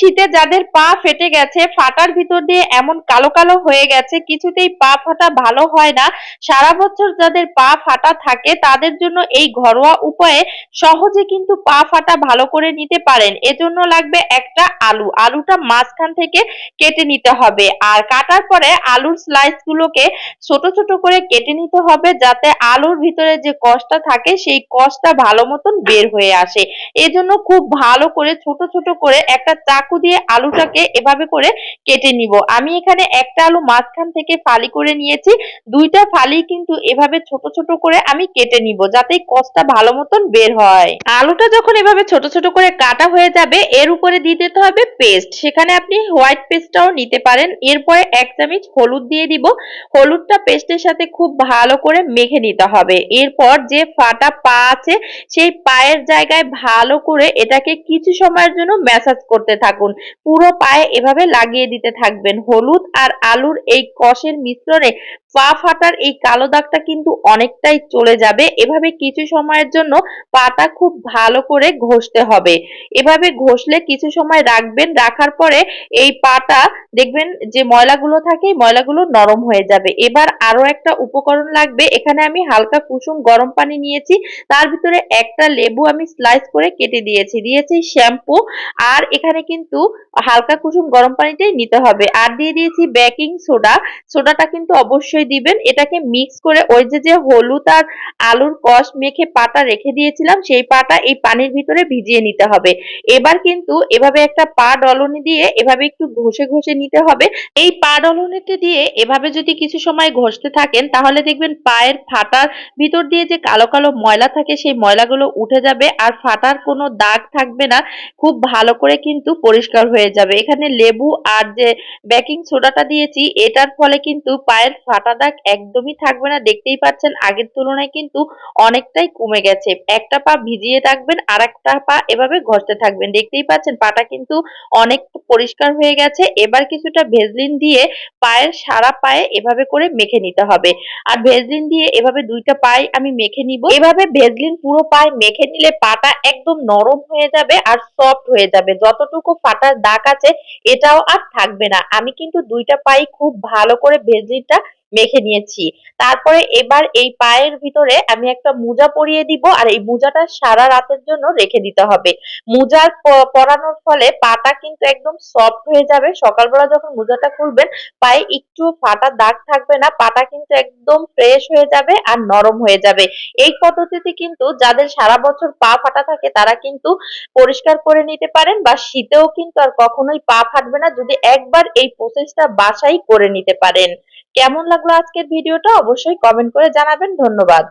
শীতে যাদের পা ফেটে গেছে, ফাটার ভিতর দিয়ে এমন কালো কালো হয়ে গেছে, কিছুতেই পা ফাটা ভালো হয় না। সারা বছর যাদের পা ফাটা থাকে, তাদের জন্য এই ঘরোয়া উপায়ে সহজে কিন্তু পা ফাটা ভালো করে নিতে পারেন। এজন্য লাগবে একটা আলু। আলুটা মাঝখান থেকে কেটে নিতে হবে। আর কাটার পরে আলুর স্লাইস গুলোকে ছোট ছোট করে কেটে নিতে হবে, যাতে আলুর ভিতরে যে কষটা থাকে, সেই কষটা ভালো মতন বের হয়ে আসে। এজন্য খুব ভালো করে ছোট ছোট করে একটা চাকু দিয়ে আলুটাকে এভাবে করে কেটে নিব। আমি এখানে একটা আলু মাঝখান থেকে ফালি করে নিয়েছি। দুইটা ফালি কিন্তু এভাবে ছোট ছোট করে আমি কেটে নিব, যাতে কষটা ভালো মতন বের হয়। আলুটা যখন এভাবে ছোট ছোট করে কাটা হয়ে যাবে, এর উপরে দিয়ে দিতে হবে পেস্ট। সেখানে আপনি হোয়াইট পেস্টটাও নিতে পারেন। এরপরে এক চামচ হলুদ দিয়ে দিব। হলুদটা পেস্টের সাথে খুব ভালো করে মেখে নিতে হবে। এরপর যে ফাটা পা আছে, সেই পায়ের জায়গায় ভালো করে এটাকে কিছু সময়ের জন্য ম্যাসাজ করতে থাকুন। পুরো পায়ে এভাবে লাগিয়ে দিতে থাকবেন। হলুদ আর আলুর এই কষের মিশ্রণে পা ফাটার এই কালো দাগটা কিন্তু অনেকটাই চলে যাবে। এভাবে কিছু সময়ের জন্য পাটা খুব ভালো করে ঘষতে হবে। এভাবে ঘষলে কিছু সময় রাখবেন। রাখার পরে এই পাটা দেখবেন যে ময়লাগুলো থাকে ময়লাগুলো নরম হয়ে যাবে। এবার আরও একটা উপকরণ লাগবে। এখানে আমি হালকা কুসুম গরম পানি নিয়েছি। তার ভিতরে একটা লেবু আমি স্লাইস করে কেটে দিয়েছি। দিয়েছি শ্যাম্পু। আর এখানে কিন্তু হালকা কুসুম গরম পানিটাই নিতে হবে। আর দিয়ে দিয়েছি বেকিং সোডা সোডাটা কিন্তু অবশ্যই দিবেন। এটাকে মিক্স করে ওই যে যে হলুদ আর আলুর কষ মেখে পাটা রেখে দিয়েছিলাম, সেই পাটা এই পানির ভিতরে ভিজিয়ে নিতে হবে। এবার কিন্তু এভাবে একটা পা ডলনি দিয়ে এভাবে একটু ঘষে ঘষে নিতে হবে। এই পা ডলনিতে দিয়ে এভাবে যদি কিছু সময় ঘষতে থাকেন, তাহলে দেখবেন পায়ের ফাটার ভিতর দিয়ে যে কালো কালো ময়লা থাকে, সেই ময়লাগুলো উঠে যাবে। আর ফাটার কোনো দাগ থাকবে না। খুব ভালো করে কিন্তু পরিষ্কার হয়ে যাবে। এখানে লেবু আর যে বেকিং সোডাটা দিয়েছি, এটার ফলে কিন্তু পায়ের ফাটা দাগ একদমই থাকবে না। দেখতেই পাচ্ছেন, আগের তুলনায় কিন্তু অনেকটাই কমে গেছে। একটা পা ভিজিয়ে রাখবেন আর একটা পা এভাবে ঘষতে থাকবেন। দেখতেই পাচ্ছেন, পাটা কিন্তু অনেক পরিষ্কার হয়ে গেছে। এবার কিছুটা ভেজলিন দিয়ে পায়ের সারা পায়ে এভাবে করে মেখে নিতে হবে। আর ভেজলিন দিয়ে এভাবে দুইটা পায়ে আমি মেখে নিব। এভাবে ভেজলিন পুরো পায়ে মেখে নিলে পাটা একদম নরম হয়ে যাবে আর সফট হয়ে যাবে। যতটুকু ফাটার দাগ আছে, এটাও আর থাকবে না। আমি কিন্তু দুইটা পাই খুব ভালো করে ভেজলিনটা মেখে নিয়েছি। তারপরে এবার এই পায়ের ভিতরে আমি একটা মোজা পরিয়ে দিব আর এই মোজাটা সারা রাতের জন্য রেখে দিতে হবে। মোজার পরানোর ফলে পাটা কিন্তু একদম সফট হয়ে যাবে। সকালবেলা যখন মোজাটা খুলবেন, পায়ে একটু ফাটা দাগ থাকবে না, পাটা কিন্তু একদম ফ্রেশ হয়ে যাবে আর নরম হয়ে যাবে। এই পদ্ধতিতে কিন্তু যাদের সারা বছর পা ফাটা থাকে, তারা কিন্তু পরিষ্কার করে নিতে পারেন বা শীতেও কিন্তু আর কখনোই পা ফাটবে না। যদি একবার এই প্রসেসটা বাসাই করে নিতে পারেন। কেমন লাগল আজকের ভিডিওটা অবশ্যই কমেন্ট করে জানাবেন। ধন্যবাদ।